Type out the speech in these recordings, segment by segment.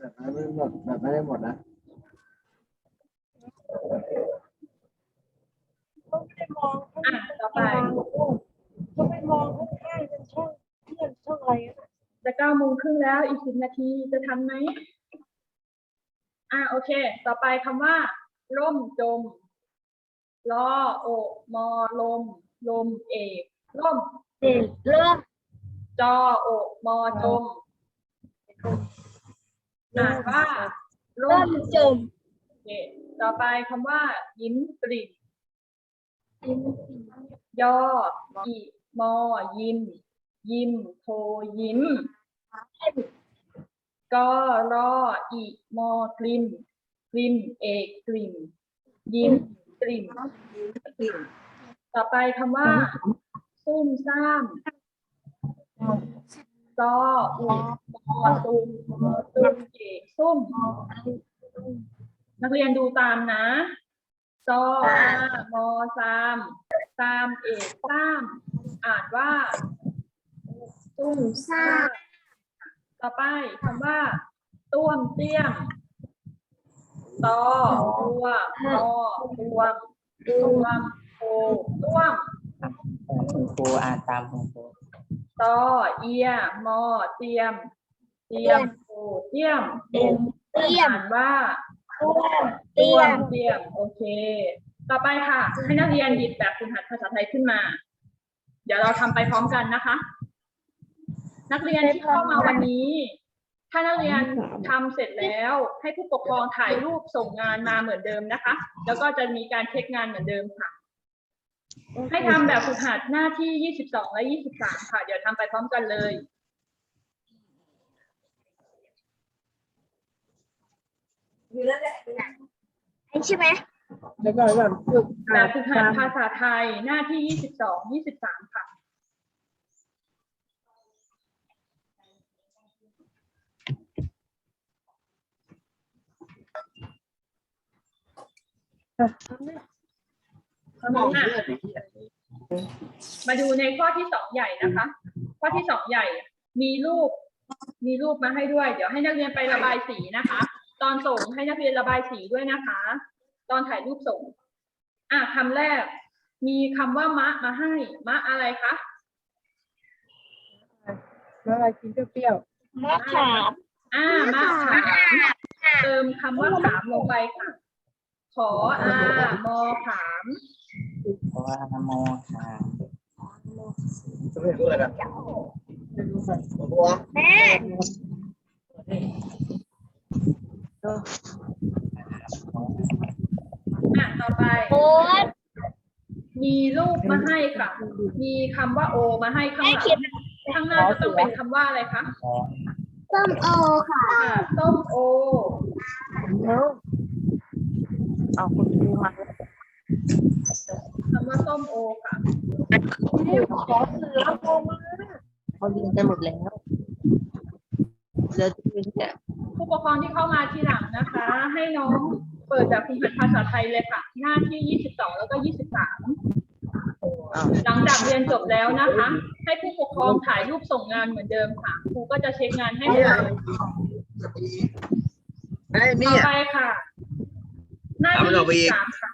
แบบนั้นไม่หมดแบบไม่ได้หมดนะต้องไปมองอะต่อไป ต้องไปมองข้างๆเป็นช่องเพื่อนช่องอะไรอะ จะเก้าโมงครึ่งแล้วอีกสิบนาทีจะทันไหม อะโอเค ต่อไปคำว่า ร่มจมลอโอกมอลม ลมเอกร่ม เด็กเริ่มจอโอกมอจมอ่านว่าร่เริ่มมจมโอเคต่อไปคำว่า ยิ้มกริบยออีมอยิม ยิมโทยิ้มกอรออีมอกลิมกลิมเอกกลิมยิ้มกลิม ต่อไปคำว่า ซุ่มซ่ามซออุมอตุมตุ้มเอกซุ่มนักเรียนดูตามนะซออามอซามซามเอกซ้ามอ่านว่าซุ่มซ่ามต่อไปคำว่าต้วมเตี้ยมตอตัวตอตัวมตวมโอต้วม คุณครูอ่านตามคุณครูตอเอียมอเตียม เตียมโอเตียมเต็มเตี้ยมอ่านว่าเตี้ต้วยมมเตียม โอเค ต่อไปค่ะ ให้นักเรียนหยิบแบบฝึกหัดภาษาไทยขึ้นมา เดี๋ยวเราทำไปพร้อมกันนะคะ นักเรียนที่เข้ามาวันนี้ ถ้านักเรียนทำเสร็จแล้ว ให้ผู้ปกครองถ่ายรูปส่งงานมาเหมือนเดิมนะคะ แล้วก็จะมีการเช็คงานเหมือนเดิมค่ะ ให้ทำแบบฝึกหัดหน้าที่22และ23ค่ะ เดี๋ยวทำไปพร้อมกันเลยใช่ไหมแล้วก็แบบฝึกแบบฝึกหัดภาษาไทยหน้าที่22 23ค่ะมองเพื่อ นมาดูในข้อที่สองใหญ่นะคะ ข้อที่สองใหญ่ มีรูป มีรูปมาให้ด้วย เดี๋ยวให้นักเรียนไประบายสีนะคะ ตอนส่งให้นักเรียนระบายสีด้วยนะคะ ตอนถ่ายรูปส่ง อะคำแรก มีคำว่ามะมาให้ มะอะไรคะแล้วอะไรกินเปรี้ยวมะขามอ่ามะขามเติมคำว่าขามลงไปค่ะ ขออามอขาม เพราะว่าโมค่ะๆจะไม่รู้อะไรกันหัวแม่อะต่อไป โอ๊ตมีรูปมาให้ค่ะ มีคำว่าโอ มาให้ข้างแม่หลัเขียนงข้างหน้าจะต้องเป็นคำว่าอะไรคะส้มโอค่ะอ่าส้มโอ เอาคุณครูมา คำว่าส้มโอค่ะขอเสือโอมาเขาเรียนกันหมดแล้วเหลือที่เนี่ยผู้ปกครองที่เข้ามาทีหลังนะคะ ให้น้องเปิดแบบฝึกหัดภาษาไทยเลยค่ะ หน้าที่ 22 แล้วก็ 23 หลังจากเรียนจบแล้วนะคะ ให้ผู้ปกครองถ่ายรูปส่งงานเหมือนเดิมค่ะ ครูก็จะเช็คงานให้เลยไอ้ต่นี่อไปค่ะ หน้าที่เอาไปอีก23ค่ะ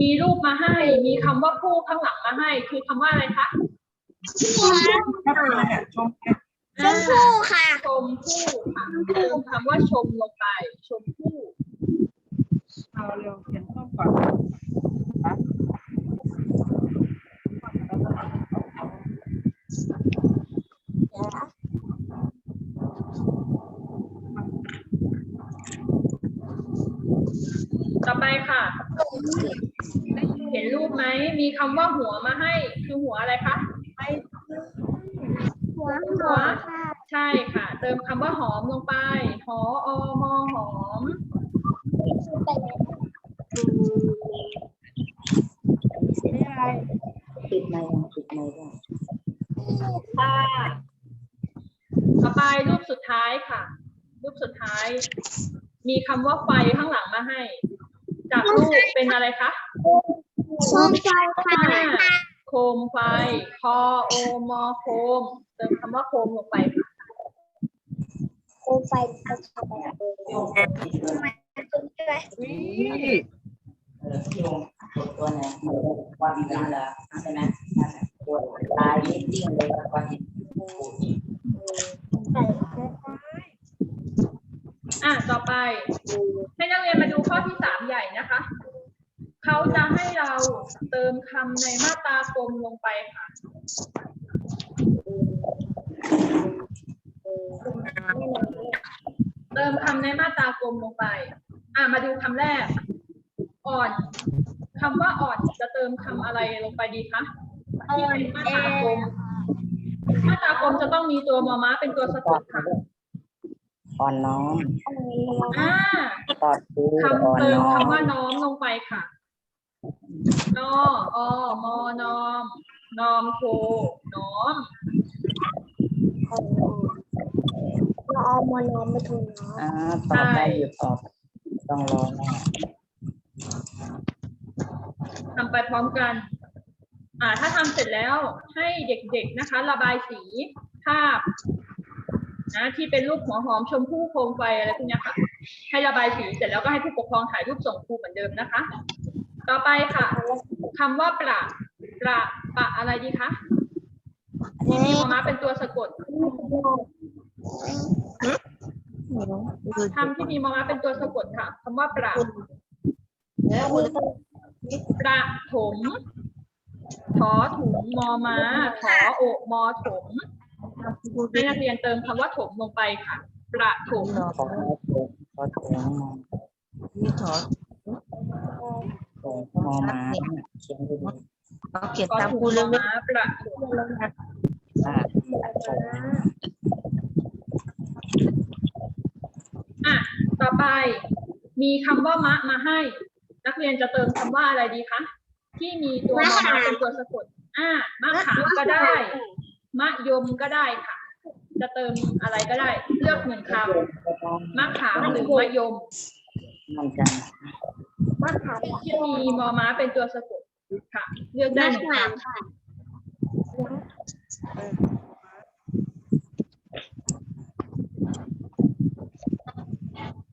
มีรูปมาให้ มีคำว่าผู้ข้างหลังมาให้ คือคำว่าอะไรคะชมพู่ค่ะ ชมพู่ค่ะเติมคำว่าชมลงไป ชมพู่เอาเร็วเขียนข้อก่อนต่อไปค่ะ เห็นรูปไหม มีคำว่าหัวมาให้ คือหัวอะไรคะหัวหอมค่ะใช่ค่ะ เติมคำว่าหอมลงไป หออมอหอมติดไมค์ยังติดไมค์ด้วยค่ะต่อไปรูปสุดท้ายค่ะ รูปสุดท้าย มีคำว่าไฟข้างหลังมาให้ จากรูปเป็นอะไรคะไโคมไฟค่ะห้าโคมไฟคอโอมอโคมเติมคำว่าโคมลงไปค่ะโคมไฟจะทำอะไรใช่ไหมตัวไหนความจริงเหรอใช่ไหมตัวลายยิ่งยิ่งเลยความจริง อะต่อไปให้นักเรียนมาดูข้อที่สามใหญ่นะคะ เขาจะให้เราเติมคำในมาตรากลมลงไปค่ะเติมคำในมาตรากลมลงไป อะมาดูคำแรก อ่อนคำว่าอ่อนจะเติมคำอะไรลงไปดีคะที่เป็นมาตรากลมมาตรากลมจะต้องมีตัวมอม้าเป็นตัวสะกดค่ะ อ่อนน้อมอ่าปอดดูคำอ่อนเติมน้อมคำว่าน้อมลงไปค่ะนออมอนอมนอมโคน้อมเราเอามาล้อมไม่ถูกเนาะอ่าตอบได้อยู่ตอบต้องรอแม่ทำไปพร้อมกัน อ่า ถ้าทำเสร็จแล้วให้เด็กๆนะคะ ระบายสีภาพ นะที่เป็นรูปหัวหอมชมพู่โคมไฟอะไรพวกนี้ค่ะให้ระบายสีเสร็จแล้วก็ให้ผู้ปกครองถ่ายรูปส่งครูเหมือนเดิมนะคะ ต่อไปค่ะคำว่าประประปะอะไรดีคะที่มีมอม้าเป็นตัวสะกดคำที่มีมอม้าเป็นตัวสะกดค่ะคำว่าประประถมถอถุงมอม้าถอโอกมอถม ให้นักเรียนเติมคำว่าถมลงไปค่ะ ประถมขอถูกขอถูกมีถอดถูกมอมาเขียนดูเอาเขียนถอตามถุงครูมเรื่อองม้าประถมอ่าถูกอะต่อไปมีคำว่ามะมาให้ นักเรียนจะเติมคำว่าอะไรดีคะที่มีตัวมอม้าเป็นตัวสะกดอ่ามะขามก็ได้ มะยมก็ได้ค่ะ จะเติมอะไรก็ได้ เลือกหนึ่งคำมะขามหรือมะยมมันจะมะขามที่มีมอม้าเป็นตัวสะกดค่ะ เลือกได้หนึ่งคำค่ะ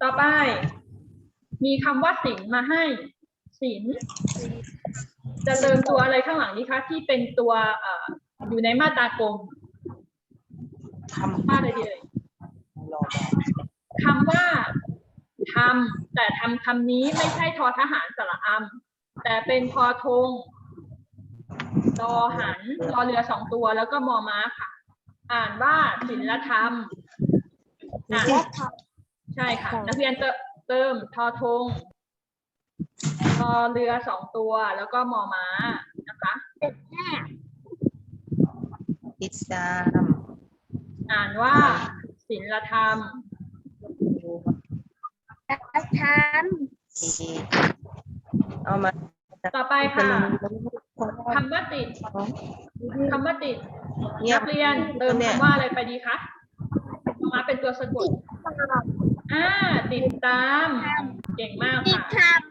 ต่อไป มีคำว่าสินมาให้สินจะเติมตัวอะไรข้างหลังนี้คะที่เป็นตัวเอ่ออยู่ในมาตรากลมทำมาอะไรดีเลยรอแบบคำว่าทำแต่ทำคำนี้ไม่ใช่ทอทหารสระอำแต่เป็นทอทงรอหันรอเรือสองตัวแล้วก็มอม้าค่ะ อ่านว่าศิลธรรมอะและทใช่ค่ะ นักเรียนเติเติมทอทงทอเรือสองตัวแล้วก็มอม้า นะคะติดตามอ่านว่าศิลธรรมำและทดีเอามาต่อไปค่ะคำว่าติดคำว่าติดเงียนับกเรียนเติมเนี่ยคำว่าอะไรไปดีคะมอม้าเป็นตัวสะกดำอ่าติดตาม เก่งมากติดค่ะท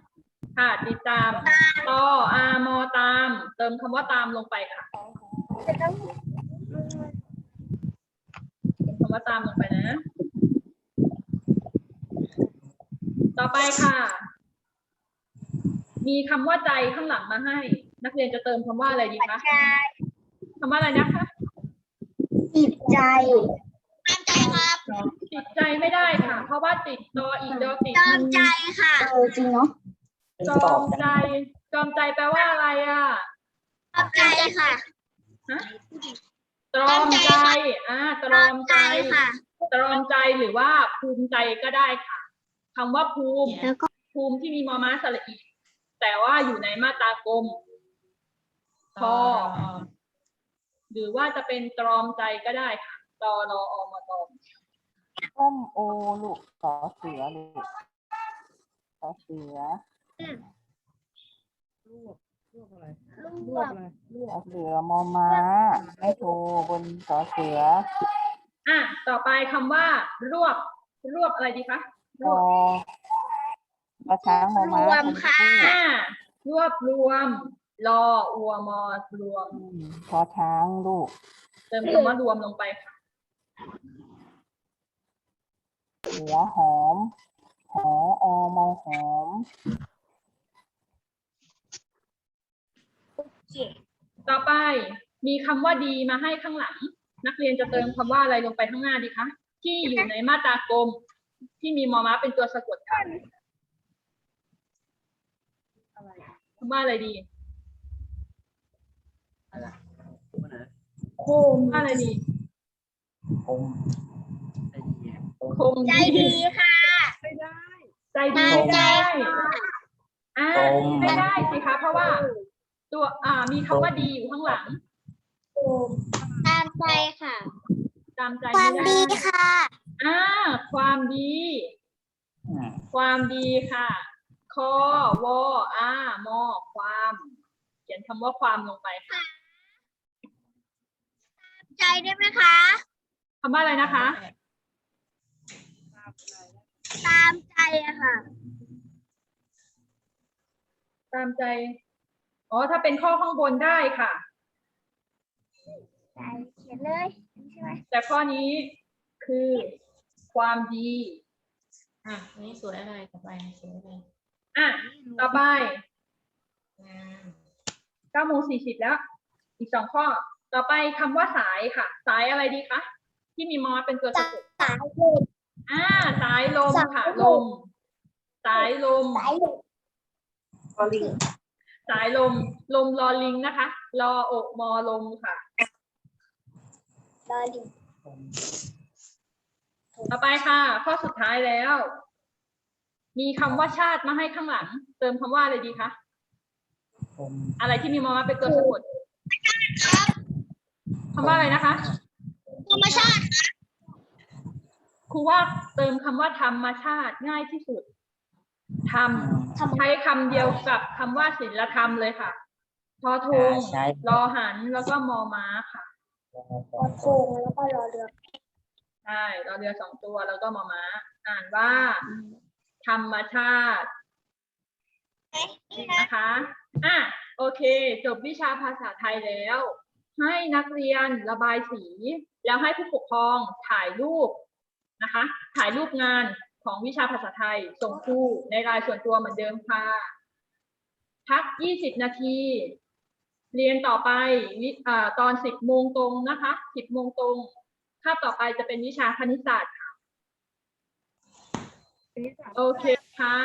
ค่ะติดตามตออามอตาม เติมคำว่าตามลงไปค่ะำจะต้องเติมคำว่าตามลงไปนะ ต่อไปค่ะ มีคำว่าใจข้างหลังมาให้ นักเรียนจะเติมคำว่าอะไรดีคะใจคำว่าอะไรนะคะติดใจตั้งใจครับติดใจไม่ได้ค่ะ เพราะว่าติดตออีดอติดจอมใจค่ะเออจริงเนาะจอมใจจอมใจแปลว่าอะไรอะจอมใจค่ะ ตรอมใจอ่าตรอมใจค่ะ ตรอมใจหรือว่าภูมิใจก็ได้ค่ะคำว่าภูมิแล้วก็ภูมิที่มีมอม้าสระอีแต่ว่าอยู่ในมาตรากลมพอหรือว่าจะเป็นตรอมใจก็ได้ค่ะตอรออมตอมส้มโอลูกสอเสือลูกสอเสือ รวบอะไรรรววบบอะไรสอเสือมอม้า ไม่โทรบนสอเสือ อะ ต่อไปคำว่ารวบรวบอะไรดีคะรรวอบกระช้างมอม้ารวมค่ะ อ่ารวบรวมรออัวมอรวม พอช้างลูก เติมคำว่ารวมลงไปค่ะ หัวหอม หออมอหอม ต่อไปมีคำว่าดีมาให้ข้างหลัง นักเรียนจะเติมคำว่าอะไรลงไปข้างหน้าดีคะ ที่อยู่ในมาตรากลมที่มีมอม้าเป็นตัวสะกดกันคำว่าอะไรดีโคมคำว่าอะไรดีคมไอ้เหี้ยคงใจดีค่ะไม่ได้ ใจดีตามใจได้ค่ะอ่าไม่ได้สิคะเพราะว่า ตัวอ่ามีคำว่าดีอยู่ข้างหลังโคมตามใจค่ะ ตามใจความไม่ดีได้ค่ะ อ่า ความดีอืมความดีค่ะคอวออามอความ เขียนคำว่าความลงไปค่ะใจได้ไหมคะ คำว่าอะไรนะคะ ตามใจอะค่ะ ตามใจ อ๋อ ถ้าเป็นข้อข้างบนได้ค่ะใจเขียนเลย ใช่ไหมแต่ข้อนี้คือความดีอะอันนี้สวยอะไรต่อไปสวยอะไรอะต่อไปงามเก้าโมงสี่สิบแล้ว อีกสองข้อ ต่อไปคำว่าสายค่ะ สายอะไรดีคะที่มีมอเป็นตัวสะกดสายลม อ่า สายลมค่ะลมสายลม สายลม สายลมลมรอลิงนะคะรออกมอลมค่ะดอลิต่อไปค่ะ ข้อสุดท้ายแล้ว มีคำว่าชาติมาให้ข้างหลัง เติมคำว่าอะไรดีคะคมอะไรที่มีมอมาเป็นตัวสะกดคำว่าอะไรนะคะธรรมชาติครูว่าเติมคำว่าธรรมชาติง่ายที่สุด ธรรมใช้คำเดียวกับคำว่าศีลธรรมเลยค่ะทอทงใช่รอหันแล้วก็มอม้าค่ะรอโคงแล้วก็รอเรือใช่รอเรือสองตัวแล้วก็มอม้า อ่านว่า ธรรมชาตินี่นะนะคะอะโอเค จบวิชาภาษาไทยแล้ว ให้นักเรียนระบายสี แล้วให้ผู้ปกครองถ่ายรูปนะคะ ถ่ายรูปงาน ของวิชาภาษาไทยส่งครูในรายส่วนตัวเหมือนเดิมค่ะ พัก 20 นาที เรียนต่อไปวิอ่าตอน 10 โมงตรงนะคะ 10 โมงตรงคาบต่อไปจะเป็นวิชาคณิตศาสตร์ค่ะ โอเคค่ะ